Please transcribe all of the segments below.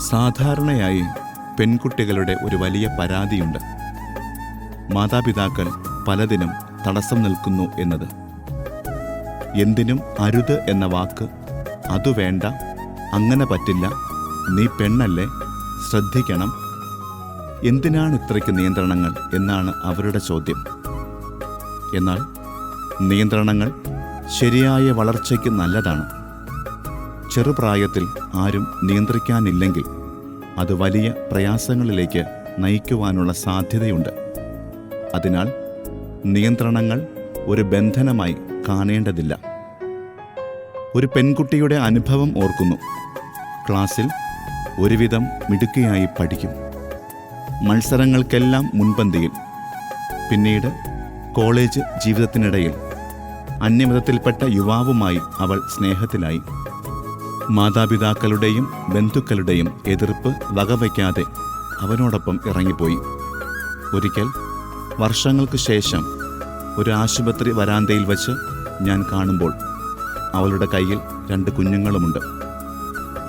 സാധാരണയായി പെൺകുട്ടികളുടെ ഒരു വലിയ പരാതിയുണ്ട്. മാതാപിതാക്കൾ പലതിനും തടസ്സം നിൽക്കുന്നു എന്നത്. എന്തിനും അരുത് എന്ന വാക്ക് അതു വേണ്ട അങ്ങനെ പറ്റില്ല നീ പെണ്ണല്ലേ ശ്രദ്ധിക്കണം. എന്തിനാണ് ഇത്രയ്ക്ക് നിയന്ത്രണങ്ങൾ എന്നാണ് അവരുടെ ചോദ്യം. എന്നാൽ നിയന്ത്രണങ്ങൾ ശരിയായ വളർച്ചയ്ക്ക് നല്ലതാണ്. ചെറുപ്രായത്തിൽ ആരും നിയന്ത്രിക്കാനില്ലെങ്കിൽ അത് വലിയ പ്രയാസങ്ങളിലേക്ക് നയിക്കുവാനുള്ള സാധ്യതയുണ്ട്. അതിനാൽ നിയന്ത്രണങ്ങൾ ഒരു ബന്ധനമായി കാണേണ്ടതില്ല. ഒരു പെൺകുട്ടിയുടെ അനുഭവം ഓർക്കുന്നു. ക്ലാസ്സിൽ ഒരുവിധം മിടുക്കിയായി പഠിക്കും. മത്സരങ്ങൾക്കെല്ലാം മുൻപന്തിയിൽ. പിന്നീട് കോളേജ് ജീവിതത്തിനിടയിൽ. അന്യമതത്തിൽപ്പെട്ട യുവാവുമായി അവൾ സ്നേഹത്തിലായി. മാതാപിതാക്കളുടെയും ബന്ധുക്കളുടെയും എതിർപ്പ് വകവയ്ക്കാതെ അവനോടൊപ്പം ഇറങ്ങിപ്പോയി. ഒരിക്കൽ വർഷങ്ങൾക്ക് ശേഷം ഒരു ആശുപത്രി വരാന്തയിൽ വച്ച് ഞാൻ കാണുമ്പോൾ അവളുടെ കയ്യിൽ രണ്ട് കുഞ്ഞുങ്ങളുമുണ്ട്.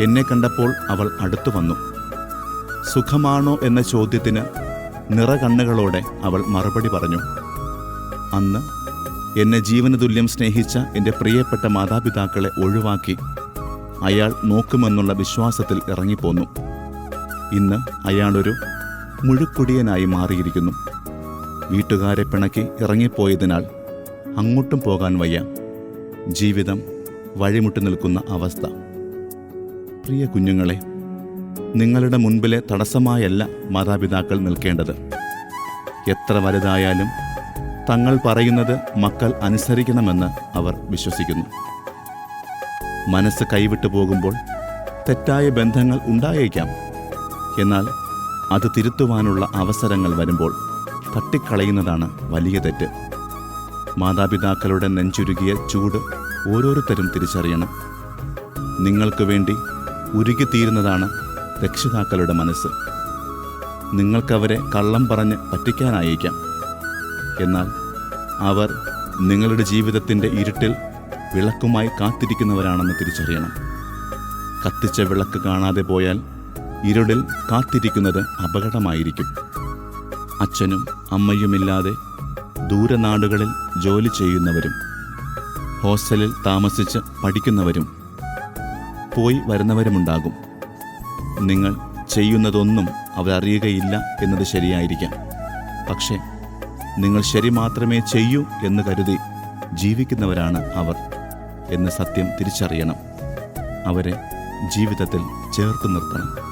എന്നെ കണ്ടപ്പോൾ അവൾ അടുത്തു വന്നു. സുഖമാണോ? എന്ന ചോദ്യത്തിന് നിറ കണ്ണുകളോടെ അവൾ മറുപടി പറഞ്ഞു. അന്ന് എന്നെ ജീവനതുല്യം സ്നേഹിച്ച എന്റെ പ്രിയപ്പെട്ട മാതാപിതാക്കളെ ഒഴിവാക്കി അയാൾ നോക്കുമെന്നുള്ള വിശ്വാസത്തിൽ ഇറങ്ങിപ്പോന്നു. ഇന്ന് അയാളൊരു മുഴുക്കുടിയനായി മാറിയിരിക്കുന്നു. വീട്ടുകാരെ പിണക്കി ഇറങ്ങിപ്പോയതിനാൽ അങ്ങോട്ടും പോകാൻ വയ്യ. ജീവിതം വഴിമുട്ടി നിൽക്കുന്ന അവസ്ഥ. പ്രിയ കുഞ്ഞുങ്ങളെ നിങ്ങളുടെ മുൻപിലെ തടസ്സമായല്ല മാതാപിതാക്കൾ നിൽക്കേണ്ടത്. എത്ര വലുതായാലും തങ്ങൾ പറയുന്നത് മക്കൾ അനുസരിക്കണമെന്ന് അവർ വിശ്വസിക്കുന്നു. മനസ്സ് കൈവിട്ടു പോകുമ്പോൾ തെറ്റായ ബന്ധങ്ങൾ ഉണ്ടായേക്കാം. എന്നാൽ അത് തിരുത്തുവാനുള്ള അവസരങ്ങൾ വരുമ്പോൾ തട്ടിക്കളയുന്നതാണ് വലിയ തെറ്റ്. മാതാപിതാക്കളുടെ നെഞ്ചുരുകിയ ചൂട് ഓരോരുത്തരും തിരിച്ചറിയണം. നിങ്ങൾക്ക് വേണ്ടി ഉരുകിത്തീരുന്നതാണ് രക്ഷിതാക്കളുടെ മനസ്സ്. നിങ്ങൾക്കവരെ കള്ളം പറഞ്ഞ് പറ്റിക്കാനായേക്കാം. എന്നാൽ അവർ നിങ്ങളുടെ ജീവിതത്തിന്റെ ഇരുട്ടിൽ വിളക്കുമായി കാത്തിരിക്കുന്നവരാണെന്ന് തിരിച്ചറിയണം. കത്തിച്ച വിളക്ക് കാണാതെ പോയാൽ ഇരുളിൽ കാത്തിരിക്കുന്നത് അപകടമായിരിക്കും. അച്ഛനും അമ്മയുമില്ലാതെ ദൂരനാടുകളിൽ ജോലി ചെയ്യുന്നവരും ഹോസ്റ്റലിൽ താമസിച്ച് പഠിക്കുന്നവരും പോയി വരുന്നവരുമുണ്ടാകും. നിങ്ങൾ ചെയ്യുന്നതൊന്നും അവരറിയുകയില്ല എന്നത് ശരിയായിരിക്കാം. പക്ഷേ നിങ്ങൾ ശരി മാത്രമേ ചെയ്യൂ എന്ന് കരുതി ജീവിക്കുന്നവരാണ് അവർ. എന്ന് സത്യം തിരിച്ചറിയണം. അവരെ ജീവിതത്തിൽ ചേർത്ത് നിർത്തണം.